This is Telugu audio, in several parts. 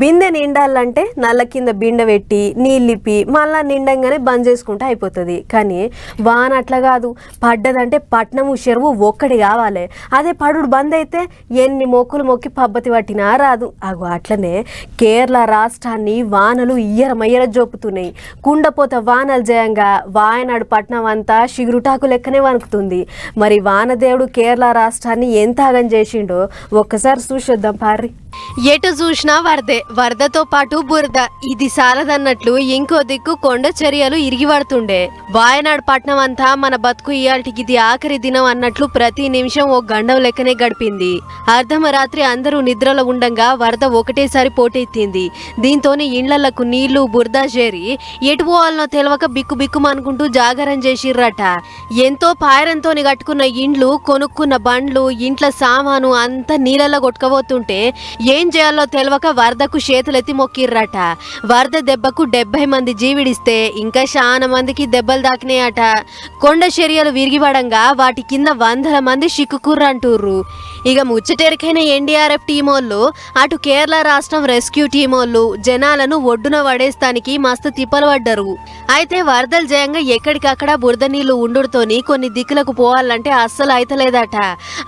బిందె నిండాలంటే నల్ల కింద బిండ పెట్టి నీళ్ళిప్పి మళ్ళా నిండంగానే బంద్ చేసుకుంటే అయిపోతుంది. కానీ వాన అట్లా కాదు. పడ్డదంటే పట్నము చెరువు ఒక్కటి కావాలి. అదే పడుడు బంద్ అయితే ఎన్ని మొక్కులు మొక్కి పబ్బతి పట్టినా రాదు. అగో అట్లనే కేరళ రాష్ట్రాన్ని వానలు ఇయ్యరమయ్యర జోపుతున్నాయి. కుండపోత వానలు జయంగా వాయనాడు పట్నం అంతా షిగురుటాకు లెక్కనే వణుకుతుంది. మరి వానదేవుడు కేరళ రాష్ట్రాన్ని ఎంత ఆగం చేసిండో ఒక్కసారి చూసొద్దాం పార్రి. ఎటు చూసినా వరదే. వరదతో పాటు బురద. ఇది సాలదన్నట్లు ఇంకో దిక్కు కొండ చర్యలు ఇరిగిపడుతుండే. వాయనాడు పట్నం అంతా మన బతుకు ఇయాల్టికి ఇది ఆఖరి దినం అన్నట్లు ప్రతి నిమిషం ఓ గండం లెక్కనే గడిపింది. అర్ధమరాత్రి అందరూ నిద్రలో ఉండగా వరద ఒకటేసారి పోటెత్తింది. దీంతోనే ఇండ్లకు నీళ్ళు బురద చేరి ఎటు పోవాలనో తెలవక బిక్కు బిక్కుమనుకుంటూ జాగరం చేసిర్రట. ఎంతో పాయరంతోని కట్టుకున్న ఇండ్లు కొనుక్కున్న బండ్లు ఇంట్ల సామాను అంతా నీళ్ళలో కొట్టుకపోతుంటే ఏం చేయాలో తెలవక వరదకు చేతులెత్తి మొక్కిర్రట. వరద దెబ్బకు డెబ్బై మంది జీవిడిస్తే ఇంకా చాలా మందికి దెబ్బలు దాకినాయట కొండ చర్యలు విరిగిపడంగా వాటి కింద వందల మంది చిక్కుకుర్రంటూర్రు. ఇక ముచ్చటెరికైన ఎన్డీఆర్ఎఫ్ టీమోళ్ళు అటు కేరళ రాష్ట్రం రెస్క్యూ టీమోళ్ళు జనాలను ఒడ్డున పడేస్తానికి మస్తు తిప్పలు పడ్డరు. అయితే వరదలు జయంగా ఎక్కడికక్కడ బురద నీళ్ళు ఉండుడుతోని కొన్ని దిక్కులకు పోవాలంటే అస్సలు అయితలేదట.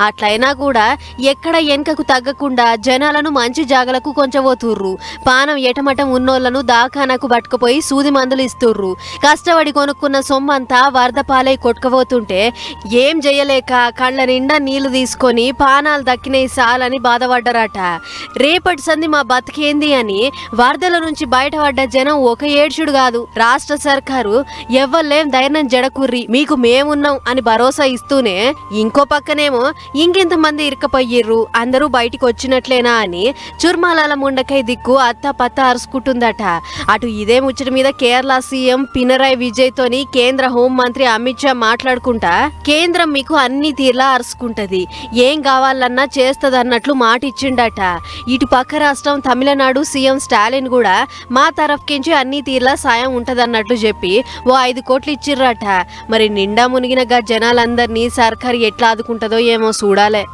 అట్లయినా కూడా ఎక్కడ వెనుకకు తగ్గకుండా జనాలను మంచి జాగలకు కొంచబోతుర్రు పానం ఎటమటం ఉన్నోళ్ళను దాఖానకు పట్టుకుపోయి సూది మందులు ఇస్తుర్రు. కష్టపడి కొనుక్కున్న సొమ్మంతా వరద పాలై కొట్టుకుపోతుంటే ఏం చేయలేక కళ్ళ నిండా నీళ్ళు తీసుకొని పానాలు దక్కినాయి సాలని బాధపడ్డరట. రేపటి సంది మా బతికేంది అని వరదల నుంచి బయటపడ్డ జనం ఒక ఏడ్చుడు కాదు. రాష్ట్ర సర్కారు ఎవ్వలేం ధైర్యం జడకుర్రి మీకు మేమున్నాం అని భరోసా ఇస్తూనే ఇంకో పక్కనేమో ఇంకెంత మంది ఇరకపోయిర్రు అందరూ బయటికి వచ్చినట్లేనా అని చుర్మాలాల ముండకై దిక్కు అత్త పత్త అరుసుకుంటుందట అటు ఇదే ముచ్చట మీద కేరళ సీఎం పినరాయ్ విజయ్ తోని కేంద్ర హోం మంత్రి అమిత్ షా మాట్లాడుకుంటా కేంద్రం మీకు అన్ని తీర్లా అరుసుకుంటది ఏం కావాలన్నా చేస్తదన్నట్లు మాట ఇచ్చిండట ఇటు పక్క రాష్ట్రం తమిళనాడు సీఎం స్టాలిన్ కూడా మా తరఫుకించి అన్ని తీర్లా సాయం ఉంటదన్నట్లు చెప్పి ఓ ఐదు కోట్లు ఇచ్చిర్రట. మరి నిండా మునిగిన గా జనాలందరినీ సర్కారు ఎట్లా ఆదుకుంటుందో ఏమో చూడాలే.